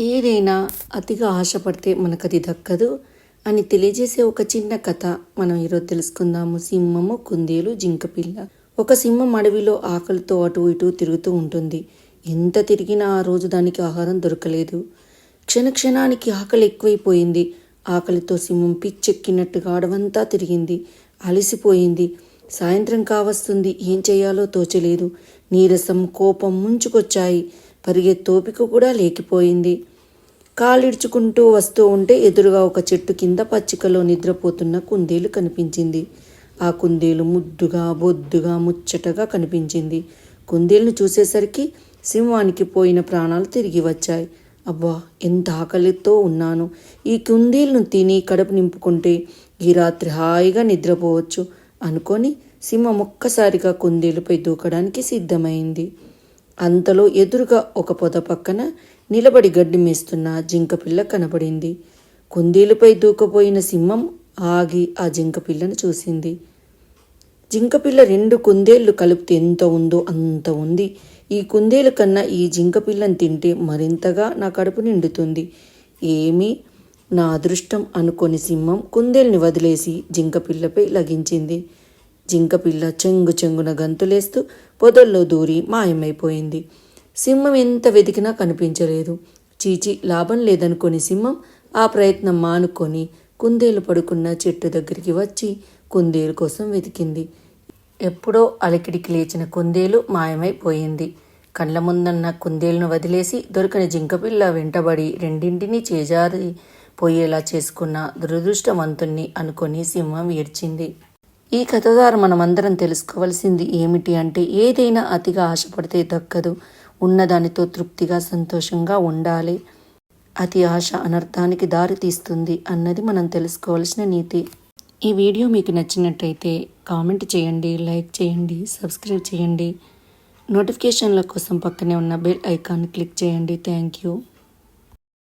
ఏదైనా అతిగా ఆశపడితే మనకది దక్కదు అని తెలియజేసే ఒక చిన్న కథ మనం ఈరోజు తెలుసుకుందాము. సింహము కుందేలు జింకపిల్ల. ఒక సింహం అడవిలో ఆకలితో అటు ఇటు తిరుగుతూ ఉంటుంది. ఎంత తిరిగినా ఆ రోజు దానికి ఆహారం దొరకలేదు. క్షణ క్షణానికి ఆకలి ఎక్కువైపోయింది. ఆకలితో సింహం పిచ్చెక్కినట్టుగా అడవంతా తిరిగింది. అలసిపోయింది. సాయంత్రం కావస్తుంది. ఏం చేయాలో తోచలేదు. నీరసం కోపం ముంచుకొచ్చాయి. పరిగెత్తోపిక కూడా లేకపోయింది. కాలిడ్చుకుంటూ వస్తూ ఉంటే ఎదురుగా ఒక చెట్టు కింద పచ్చికలో నిద్రపోతున్న కుందేలు కనిపించింది. ఆ కుందేలు ముద్దుగా బొద్దుగా ముచ్చటగా కనిపించింది. కుందేలును చూసేసరికి సింహానికి పోయిన ప్రాణాలు తిరిగి వచ్చాయి. అబ్బా ఎంత ఆకలితో ఉన్నాను. ఈ కుందేలును తిని కడుపు నింపుకుంటే ఈ రాత్రి హాయిగా నిద్రపోవచ్చు అనుకొని సింహం ఒక్కసారిగా కుందేలుపై దూకడానికి సిద్ధమైంది. అంతలో ఎదురుగా ఒక పొద పక్కన నిలబడి గడ్డి మేస్తున్న జింకపిల్ల కనబడింది. కుందేలుపై దూకపోయిన సింహం ఆగి ఆ జింకపిల్లను చూసింది. జింకపిల్ల రెండు కుందేళ్ళు కలిపితే ఎంత ఉందో అంత ఉంది. ఈ కుందేలు కన్నా ఈ జింకపిల్లను తింటే మరింతగా నా కడుపు నిండుతుంది. ఏమీ? నా అదృష్టం అనుకొని సింహం కుందేల్ని వదిలేసి జింకపిల్లపై లగించింది. జింకపిల్ల చెంగు చెంగున గంతులేస్తూ పొదల్లో దూరి మాయమైపోయింది. సింహం ఎంత వెతికినా కనిపించలేదు. చీచి లాభం లేదనుకొని సింహం ఆ ప్రయత్నం మానుకొని కుందేలు పడుకున్న చెట్టు దగ్గరికి వచ్చి కుందేలు కోసం వెతికింది. ఎప్పుడో అలికిడికి లేచిన కుందేలు మాయమైపోయింది. కళ్ళ ముందన్న కుందేలును వదిలేసి దొరికిన జింకపిల్ల వెంటబడి రెండింటినీ చేజారి పోయేలా చేసుకున్న దురదృష్టవంతుణ్ణి అనుకొని సింహం ఏడ్చింది. ఈ కథ ద్వారా మనమందరం తెలుసుకోవాల్సింది ఏమిటి అంటే ఏదైనా అతిగా ఆశపడితే దక్కదు. ఉన్నదానితో తృప్తిగా సంతోషంగా ఉండాలి. అతి ఆశ అనర్థానికి దారి తీస్తుంది అన్నది మనం తెలుసుకోవాల్సిన నీతి. ఈ వీడియో మీకు నచ్చినట్టయితే కామెంట్ చేయండి లైక్ చేయండి సబ్స్క్రైబ్ చేయండి. నోటిఫికేషన్ల కోసం పక్కనే ఉన్న బెల్ ఐకాన్ క్లిక్ చేయండి. Thank you.